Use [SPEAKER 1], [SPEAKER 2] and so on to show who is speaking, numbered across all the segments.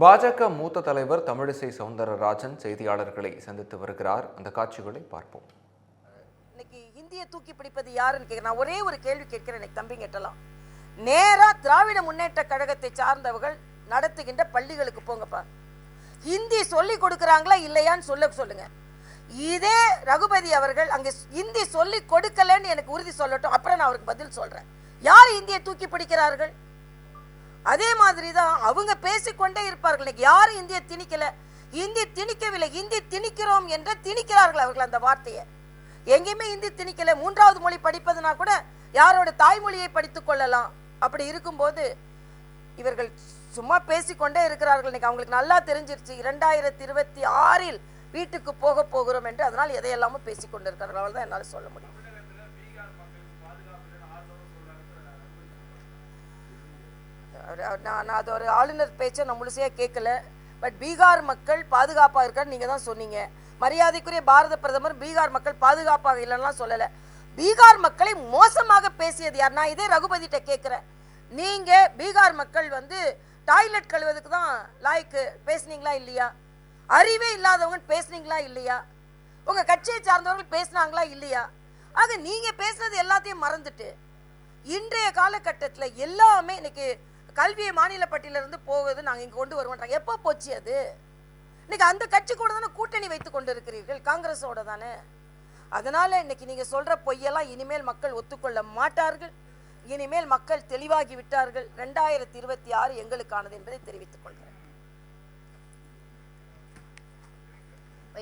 [SPEAKER 1] பாஜக மூத்த தலைவர் தமிழிசை சவுந்தரராஜன் செய்தியாளர்களை சந்தித்து வருகிறார். அந்த காட்சிகளை பார்ப்போம்.
[SPEAKER 2] இன்னைக்கு இந்திய தூக்கி பிடிப்பது யாருன்னு கேட்க நான் ஒரே ஒரு கேள்வி கேட்கிறேன் எனக்கு தம்பி கேட்டலாம். நேரா திராவிட முன்னேற்ற கழகத்தை சார்ந்தவர்கள் நடத்துகின்ற பள்ளிகளுக்கு போங்கப்பா. ஹிந்தி சொல்லி கொடுக்குறாங்களா இல்லையான்னு சொல்ல சொல்லுங்க. இதே ரகுபதி அவர்கள் அங்கே ஹிந்தி சொல்லி கொடுக்கலன்னு எனக்கு உறுதி சொல்லட்டும். அப்புறம் நான் அவருக்கு பதில் சொல்றேன். யார் இந்தியை தூக்கி பிடிக்கிறார்கள்? அதே மாதிரி தான் அவங்க பேசிக்கொண்டே இருப்பார்கள். யாரும் இந்திய திணிக்கல. இந்தி திணிக்கவில்லை. இந்தி திணிக்கிறோம் என்று திணிக்கிறார்கள் அவர்கள் அந்த வார்த்தையை. எங்கேயுமே இந்தி திணிக்கல. மூன்றாவது மொழி படிப்பதுனா கூட யாரோட தாய்மொழியை படித்துக் கொள்ளலாம். அப்படி இருக்கும்போது இவர்கள் சும்மா பேசிக்கொண்டே இருக்கிறார்கள். இன்னைக்கு அவங்களுக்கு நல்லா தெரிஞ்சிருச்சு. இரண்டாயிரத்தி இருபத்தி ஆறில் வீட்டுக்கு போக போகிறோம் என்று அதனால் எதையெல்லாம் பேசிக்கொண்டு இருக்கிறார்கள் கொண்டிருக்கிறார்கள் அவ்வளவுதான் என்னால் சொல்ல முடியும். நான் நான் அது ஒரு ஆளுநர் பேச்சை நான் முழுசையாக கேட்கல. பட் பீகார் மக்கள் பாதுகாப்பாக இருக்கான்னு நீங்கள் தான் சொன்னீங்க. மரியாதைக்குரிய பாரத பிரதமர் பீகார் மக்கள் பாதுகாப்பாக இல்லைன்னா சொல்லலை. பீகார் மக்களை மோசமாக பேசியது யார்? நான் இதே ரகுபதிட்ட கேட்குறேன். நீங்கள் பீகார் மக்கள் வந்து டாய்லெட் கழுவதுக்கு தான் லாய்க்கு பேசுனீங்களா இல்லையா? அறிவே இல்லாதவங்க பேசுனீங்களா இல்லையா? உங்கள் கட்சியை சார்ந்தவர்கள் பேசுனாங்களா இல்லையா? ஆக நீங்கள் பேசுனது எல்லாத்தையும் மறந்துட்டு இன்றைய காலகட்டத்தில் எல்லாமே இன்னைக்கு கல்வியை மாநில பட்டியலிருந்து நாங்கள் இங்கே கொண்டு வருவோன்றாங்க எப்போ போச்சு அது? இன்னைக்கு அந்த கட்சி கூட தானே கூட்டணி வைத்து கொண்டு இருக்கிறீர்கள் காங்கிரஸோட தானே? அதனால இன்னைக்கு நீங்கள் சொல்ற பொய்யெல்லாம் இனிமேல் மக்கள் ஒத்துக்கொள்ள மாட்டார்கள். இனிமேல் மக்கள் தெளிவாகி விட்டார்கள். ரெண்டாயிரத்தி இருபத்தி ஆறு எங்களுக்கானது என்பதை தெரிவித்துக் கொள்கிறேன்.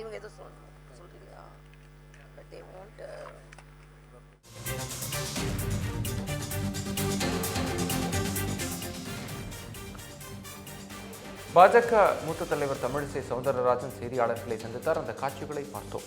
[SPEAKER 2] இவங்க எதுவும் சொல்றீங்களா?
[SPEAKER 1] பாஜக மூத்த தலைவர் தமிழிசை சவுந்தரராஜன் செய்தியாளர்களை சந்தித்தார். அந்த காட்சிகளை பார்த்தோம்.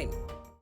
[SPEAKER 3] fine